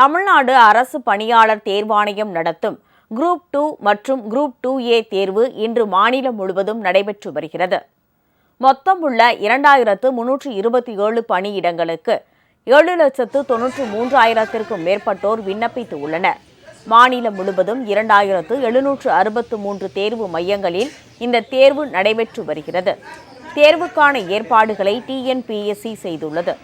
தமிழ்நாடு அரசு பணியாளர் தேர்வாணையம் நடத்தும் குரூப் டூ மற்றும் குரூப் டூ ஏ தேர்வு இன்று மாநிலம் முழுவதும் நடைபெற்று வருகிறது. மொத்தம் உள்ள இரண்டாயிரத்து முன்னூற்று இருபத்தி ஏழு பணியிடங்களுக்கு ஏழு லட்சத்து தொன்னூற்று மூன்றாயிரத்திற்கும் மேற்பட்டோர் விண்ணப்பித்து உள்ளனர். மாநிலம் முழுவதும் இரண்டாயிரத்து எழுநூற்று அறுபத்து மூன்று தேர்வு மையங்களில் இந்த தேர்வு நடைபெற்று வருகிறது. தேர்வுக்கான ஏற்பாடுகளை டிஎன்பிஎஸ்சி செய்துள்ளது.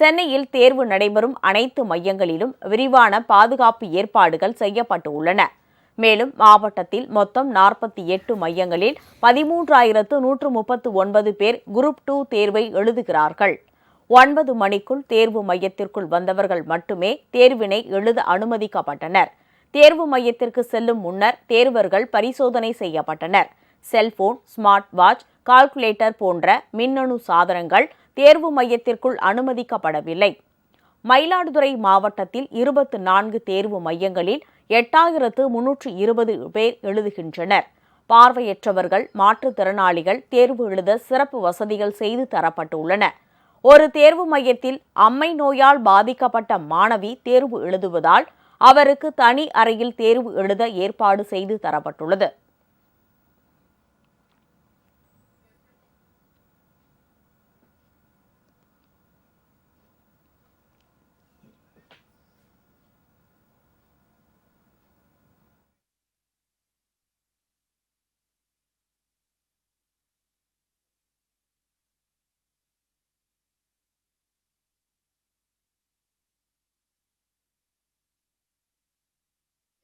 சென்னையில் தேர்வு நடைபெறும் அனைத்து மையங்களிலும் விரிவான பாதுகாப்பு ஏற்பாடுகள் செய்யப்பட்டு உள்ளன மேலும் மாவட்டத்தில் மொத்தம் நாற்பத்தி எட்டு மையங்களில் பதிமூன்றாயிரத்து நூற்று முப்பத்து ஒன்பது பேர் குரூப் டூ தேர்வை எழுதுகிறார்கள். ஒன்பது மணிக்குள் தேர்வு மையத்திற்குள் வந்தவர்கள் மட்டுமே தேர்வினை எழுத அனுமதிக்கப்பட்டனர். தேர்வு மையத்திற்கு செல்லும் முன்னர் தேர்வர்கள் பரிசோதனை செய்யப்பட்டனர். செல்போன் ஸ்மார்ட் வாட்ச் கால்குலேட்டர் போன்ற மின்னணு சாதனங்கள் தேர்வு மையத்திற்குள் அனுமதிக்கப்படவில்லை. மயிலாடுதுறை மாவட்டத்தில் இருபத்து நான்கு தேர்வு மையங்களில் எட்டாயிரத்து முன்னூற்று இருபது பேர் எழுதுகின்றனர். பார்வையற்றவர்கள் மாற்றுத்திறனாளிகள் தேர்வு எழுத சிறப்பு வசதிகள் செய்து தரப்பட்டுள்ளன. ஒரு தேர்வு மையத்தில் அம்மை நோயால் பாதிக்கப்பட்ட மாணவி தேர்வு எழுதுவதால் அவருக்கு தனி அறையில் தேர்வு எழுத ஏற்பாடு செய்து தரப்பட்டுள்ளது.